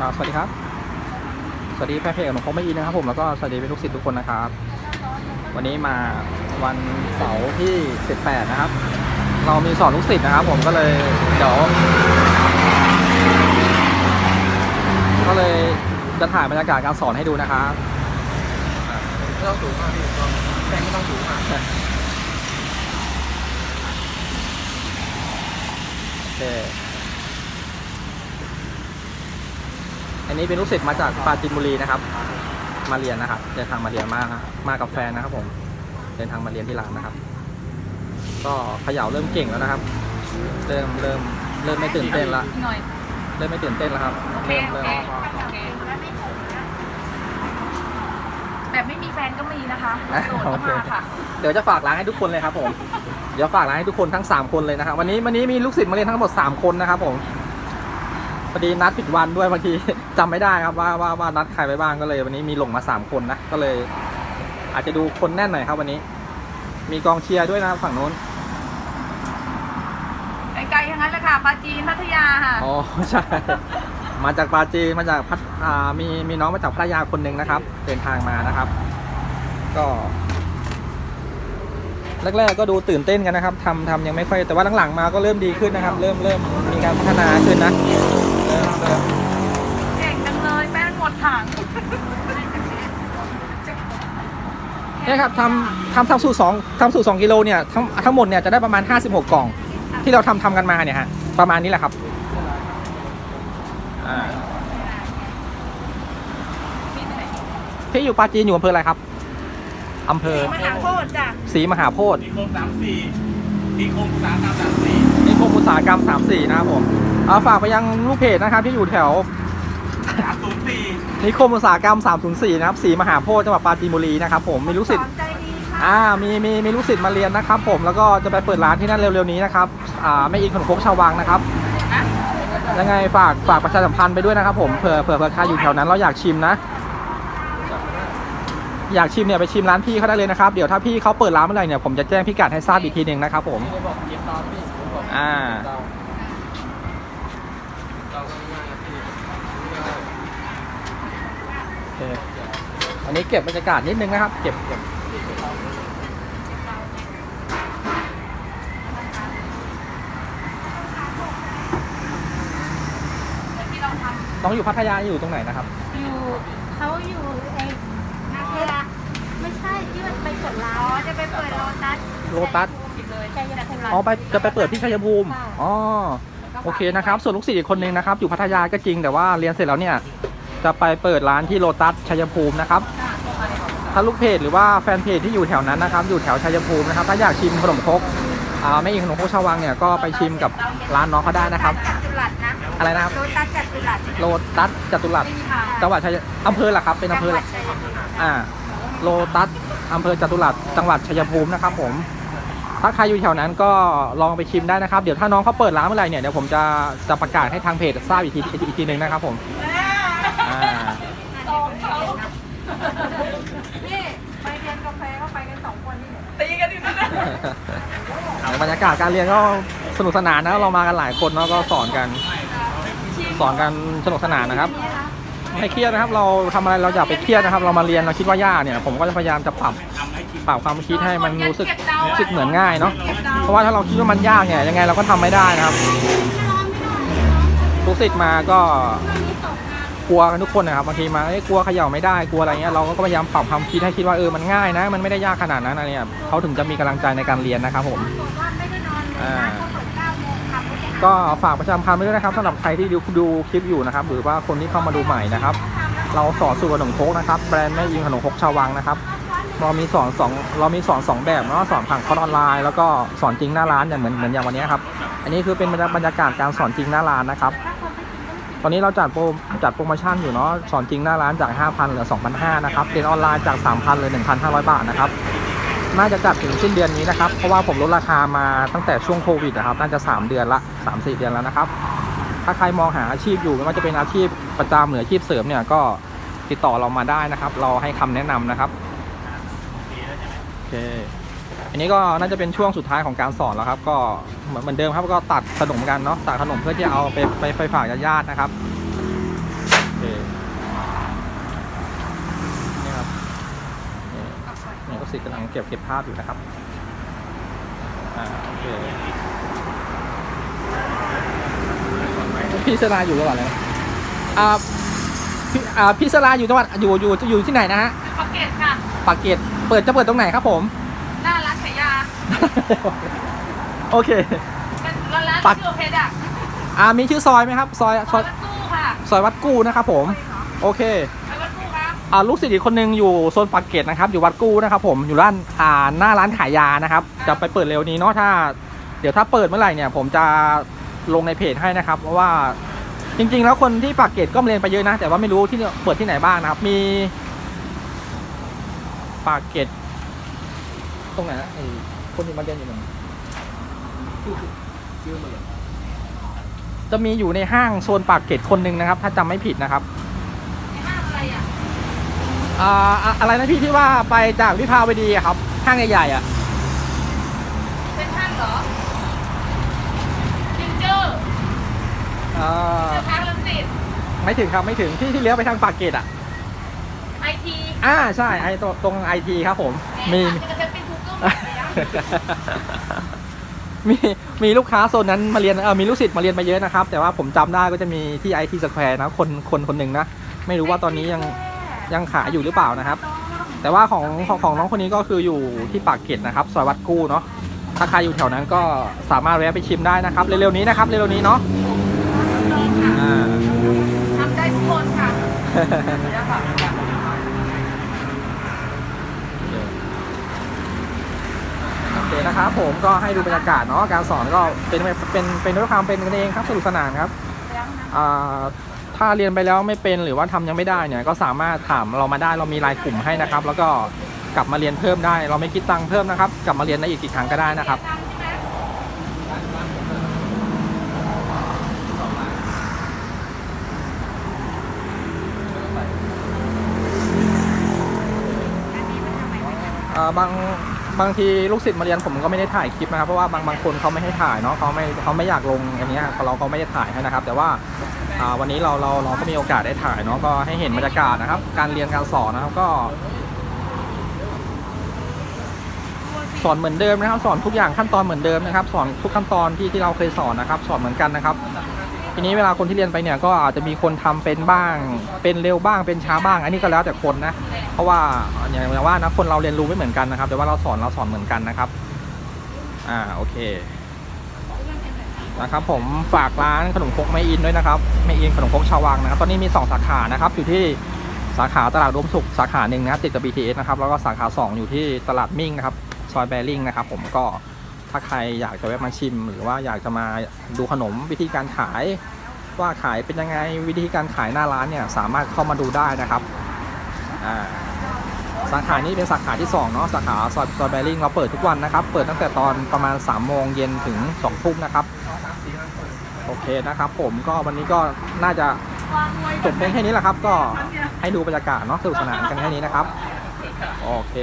อ่าสวัสดีครับ สวัสดีแฟนเพจของผมไม่อีนนะครับผมแล้วก็สวัสดีเป็นลูกศิษย์ทุกคนนะครับ วันนี้มาวันเสาร์ที่ 18 นะครับ เรามีสอนลูกศิษย์นะครับ ผมก็เลยเดี๋ยวก็เลยจะถ่ายบรรยากาศการสอนให้ดูนะครับไม่ต้องสูงมากพี่แรงไม่ต้องสูงมากโอเค อันนี้เป็นลูกศิษย์มาจากปราจีนบุรีนะครับ มาเรียนนะครับเดินทางมาเรียนมามากับแฟนนะครับ ผมเดินทางมาเรียนที่ร้านนะครับ ก็เขย่าเริ่มเก่งแล้วนะครับ เริ่มเริ่มเริ่มไม่ตื่นเต้นละหน่อยเริ่มไม่ตื่นเต้นแล้วครับโอเคเริ่มโอเริ่มเคโอเคแบบไม่มีแฟนก็มีนะคะโสดก็มาค่ะเดี๋ยวจะฝากร้านให้ทุกคนเลยครับ ผม เดี๋ยวฝากร้านให้ทุกคนทั้ง 3 คนเลยนะครับ วันนี้วันนี้มีลูกศิษย์มาเรียนทั้งหมด 3 คนนะครับ ผมพอดีนัดผิดวันด้วยบางที จำไม่ได้ครับว่าว่าว่านัดใครไปบ้างก็เลย วันนี้มีหลงมา3คนนะก็เลย อาจจะดูคนแน่นหน่อยครับวันนี้ มีกองเชียร์ด้วยนะครับฝั่งนู้นไกลๆทั้งนั้นเลยค่ะปราจีนพัทยาค่ะอ๋อใช่มาจากปาจีนมาจากพัทอ่ามีมีน้องมาจากพัทยาคนหนึ่งนะครับ เดินทางมานะครับ ก็แรกๆก็ดูตื่นเต้นกันนะครับทำทำยังไม่ค่อยแต่ว่าหลังๆมาก็เริ่มดีขึ้นนะครับ เริ่มเริ่มมีการพัฒนาขึ้นนะเริ่มเริ่ม เก่งจังเลยแป้ง หมดถังเนี่ยครับทำทำทำสูตรสองทำสูตรสองกิโลเนี่ยทั้งทั้งหมดเนี่ยจะได้ประมาณ 56 กล่อง ที่เราทำทำกันมาเนี่ยฮะประมาณนี้แหละครับอ่าพี่อยู่ปาจีนอยู่อำเภออะไรครับอำเภอมหาโพธิ์จ้ะศรีมหาโพธิ์นิคมสามสี่นิคมอุตสาหกรรมสามสี่นิคมอุตสาหกรรม34นะครับผมเอาฝากไปยังลูกเพจนะครับที่อยู่แถวสามศู นย์สี่นิคมอุตสาหกรรม 304 นะครับศรีมหาโพธิ์จังหวัดปราจีนบุรีนะครับผมมีลูกศิษสย์อนใจดีค่ะอ่ามีมีมีลูกศิษย์มาเรียนนะครับ ผมแล้วก็จะไปเปิดร้านที่นั่นเร็วๆนี้นะครับอ่าแม่อินขนมครกชาววังนะครับยังไงฝากฝากประชาสัมพันธ์ไปด้วยนะครับ ผมเผื่อเผื่อเผื่อใครอยู่แถวนั้นเราอยากชิมนะ อยากชิมเนี่ยไปชิมร้านพี่เขาได้เลยนะครับเดี๋ยวถ้าพี่เขาเปิดร้านเมื่อไหร่เนี่ยผมจะแจ้งพิกัดให้ทราบอีกทีหนึ่งนะครับ ผมอ่า โอ เคอันนี้เก็บบรรยากาศนิดนึงนะครับ เก็บเก็บที่เราทน้องอยู่พัทยาอยู่ตรงไหนนะครับ อยู่เขาอยู่ไอ้นาเวลาไม่ใช่ที่มันไปกดร้าำนอ๋อจะไปเปิดโลตัสโลตัสผิดเลยใจยภูมิอ๋อไปจะไปเปิดที่ชัยภูมิ อ๋อ โอเคนะครับ ส่วนลูกศิษย์อีกคนนึงนะครับ อยู่พัทยาก็จริงแต่ว่าเรียนเสร็จแล้วเนี่ย จะไปเปิดร้านที่โลตัสชัยภูมินะครับถ้าลูกเพจหรือว่าแฟนเพจที่อยู่แถวนั้นนะครับ อยู่แถวชัยภูมินะครับ ถ้าอยากชิมขนมครกอ่าไม่อิงขนมครกชาววังเนี่ยก็ไปชิมกับร้านน้องเขาได้นะครับจัตุรัสนะอะไรนะครับ โลตัสจัตุรัสโลตัสจตุรัสค่ะจังหวัดชัยอำเภอละครับ เป็นอำเภอจังหวัละดชัยภูมิอ่าโลตัสอำเภอจตุรัสจังหวัดชัยภูมินะครับ ผม ถ้าใครอยู่แถวนั้นก็ลองไปชิมได้นะครับ เดี๋ยวถ้าน้องเขาเปิดร้านเมื่อไหร่เนี่ยเดี๋ยวผมจะจะประกาศให้ทางเพจทราบอีกทีอีกทีหนึ่งนะครับผมอ่าสองเขา นี่ไปเรียนกาแฟก็ไปกันสองคนนี่ตีกันอยู่นั่นแหละเอาบรรยากาศการเรียนก็สนุกสนานนะเรามากันหลายคนเนาะก็สอนกัน สอนกันสนุกสนานนะครับไม่เครียดนะครับ เราทำอะไรเราอย่าไปเครียดนะครับ เรามาเรียนเราคิดว่ายากเนี่ย ผมก็จะพยายามจะปรับปรับความคิดให้มันรู้สึกรู้สึกเหมือนง่ายเนาะเพราะว่าถ้าเราคิดว่ามันยากเนี่ยยังไงเราก็ทำไม่ได้นะครับทุกศิษย์มาก็ กลัวกันทุกคนนะครับบางทีมาเอ้ยกลัวเขย่าไม่ได้กลัวอะไรเงี้ยเราก็พยายามปรับความคิดให้คิดว่าเออมันง่ายนะ มันไม่ได้ยากขนาดนั้นอะไรเนี่ยเขาถึงจะมีกำลังใจในการเรียนนะครับผมอ่าก็ฝากประชาสัมพันธ์ไว้ด้วยนะครับสำหรับใครที่ดูดูคลิปอยู่นะครับหรือว่าคนที่เข้ามาดูใหม่นะครับ เราสอนสูตรขนมคกนะครับแบรนด์แม่ยิงขนมคกชาววังนะครับเรามีสอนสองเรามีสอนสองแบบเนาะสอนผ่านคอร์สออนไลน์แล้วก็สอนจริงหน้าร้านอย่างเหมือนเหมือนอย่างวันนี้ครับอันนี้คือเป็นบรรยากาศการสอนจริงหน้าร้านนะครับ ตอนนี้เราจัดโปรจัดโปรโมชั่นอยู่เนาะสอนจริงหน้าร้านจาก 5,000เหลือ 2,500นะครับเรียนออนไลน์จาก 3,000เหลือ 1,500 บาทนะครับน่าจะจัดถึงสิ้นเดือนนี้นะครับ เพราะว่าผมลดราคามาตั้งแต่ช่วงโควิดนะครับ น่าจะ 3 เดือนละ 3-4 เดือนแล้วนะครับ ถ้าใครมองหาอาชีพอยู่ไม่ว่าจะเป็นอาชีพประจำหรืออาชีพเสริมเนี่ยก็ติดต่อเรามาได้นะครับ เราให้คำแนะนำนะครับโอเค อันนี้ก็น่าจะเป็นช่วงสุดท้ายของการสอนแล้วครับ ก็เหมือนเดิมครับก็ตัดขนมกันเนาะตัดขนมเพื่อที่จะเอาไปไปไปฝากญาติๆนะครับนี่ครับนี่ก็สิกำลังเก็บเก็บภาพอยู่นะครับอ่าโอเคพี่สลาอยู่จังหวัดอะไรอ่าพี่อ่าพี่สลาอยู่จังหวัดอยู่อยู่อยู่ที่ไหนนะฮะปากเกตค่ะปากเกร็ดเปิดจะเปิดตรงไหนครับผม หน้าร้านขายยา โอเค เป็นร้านปัก ชื่อเพชรอะอ่ามีชื่อซอยไหมครับ ซอยซซออยยวัดกู้ค่ะซอยวัดกู้นะครับผม โอเค ไปวัดกู้ครับอ่าลูกศิษย์อีกคนนึงอยู่โซนปากเกร็ดนะครับ อยู่วัดกู้นะครับผมอยู่ร้านอ่าหน้าร้านขายยานะครับจะไปเปิดเร็วนี้เนาะถ้า เดี๋ยวถ้าเปิดเมื่อไหร่เนี่ย ผมจะลงในเพจให้นะครับ เพราะว่าจริง ๆ แล้วคนที่ปากเกร็ดก็มาเรียนไปเยอะนะ แต่ว่าไม่รู้ที่เปิดที่ไหนบ้างนะครับ มีปากเกร็ดตรงไหนนะไอ้ คนที่มาเรียนอยู่ตรงไหนชื่อมันเหรอจะมีอยู่ในห้างโซนปากเกร็ดคนหนึ่งนะครับ ถ้าจำไม่ผิดนะครับในห้างอะไรอะอ่าอะอะไรนะพี่ที่ว่าไปจากวิภาวดีอะครับ ห้างใหญ่ๆอะ เป็นท่านเหรอจินเจอร์อ่าเจอพักลังสิตไม่ถึงครับไม่ถึงที่ที่เลี้ยวไปทางปากเกร็ดอะไอที อ่าใช่ไอ้ตรงตรงไอทีครับผม มีจ มดเลยอะมีมีลูกค้าโซนนั้นมาเรียนเออมีลูกศิษย์มาเรียนมาเยอะนะครับ แต่ว่าผมจำได้ก็จะมีที่ไอทีสแควร์นะคนคนคนหนึ่งนะ ไม่รู้ว่าตอนนี้ยังยังขายอยู่หรือเปล่านะครับ แต่ว่าของของของน้องคนนี้ก็คืออยู่ที่ปากเกร็ดนะครับซอยวัดกู้เนาะถ้าใครอยู่แถวนั้นก็สามารถแวะไปชิมได้นะครับ เร็วๆนี้นะครับเร็วๆนี้เนาะอ่า ทำได้ทุกคนค่ะเดี๋ยวค่ะ โอเคนะครับ ผมก็ให้ดูบรรยากาศเนาะการสอนก็เป็นเป็นเป็นด้วยความเป็นกันเองครับสนุกสนานครับถ้าเรียนไปแล้วไม่เป็นหรือว่าทำยังไม่ได้เนี่ยก็สามารถถามเรามาได้เรามีรายกลุ่มให้นะครับ แล้วก็กลับมาเรียนเพิ่มได้ เราไม่คิดตังค์เพิ่มนะครับ กลับมาเรียนได้อีกกี่ครั้งก็ได้นะครับบาง บางทีลูกศิษย์มาเรียนผมก็ไม่ได้ถ่ายคลิปนะครับเพราะว่าบางบางคนเขาไม่ให้ถ่ายเนาะเขาไม่เขาไม่อยากลงอันเนี้ยเราก็ไม่ได้ถ่ายให้นะครับ แต่ว่าอ่าวันนี้เราเราเราก็มีโอกาสได้ถ่ายเนาะก็ให้เห็นบรรยากาศนะครับ การเรียนการสอนนะครับก็ สอนเหมือนเดิมนะครับ สอนทุกอย่างขั้นตอนเหมือนเดิมนะครับ สอนทุกขั้นตอนที่ที่เราเคยสอนนะครับ สอนเหมือนกันนะครับ ทีนี้เวลาคนที่เรียนไปเนี่ยก็อาจจะมีคนทำเป็นบ้าง เป็นเร็วบ้างเป็นช้าบ้าง อันนี้ก็แล้วแต่คนนะ เพราะว่าอย่างว่านะคนเราเรียนรู้ไม่เหมือนกันนะครับ แต่ว่าเราสอนเราสอนเหมือนกันนะครับ อ่าโอเคนะครับผมฝากร้านขนมครกไม่อินด้วยนะครับไม่อินขนมครกชาววังนะครับ ตอนนี้มี 2 สาขานะครับอยู่ที่สาขาตลาดรวมสุขสาขาหนึ่งนะติดกับ BTS นะครับแล้วก็สาขา 2 อยู่ที่ตลาดมิ่งนะครับซอยแบริ่งนะครับผมก็ ถ้าใครอยากจะแวะมาชิม หรือว่าอยากจะมาดูขนมวิธีการขาย ว่าขายเป็นยังไงวิธีการขายหน้าร้านเนี่ยสามารถเข้ามาดูได้นะครับสาขานี้เป็นสาขาที่2เนาะสาขาซอยซอยแบริ่งเราเปิดทุกวันนะครับ เปิดตั้งแต่ตอนประมาณ3โมงเย็นถึง2ทุ่มนะครับ โอเคนะครับผมก็วันนี้ก็น่าจะจบเพียงแค่นี้แหละครับ ก็ให้ดูบรรยากาศเนาะสนุกสนานกันแค่นี้นะครับ โอเค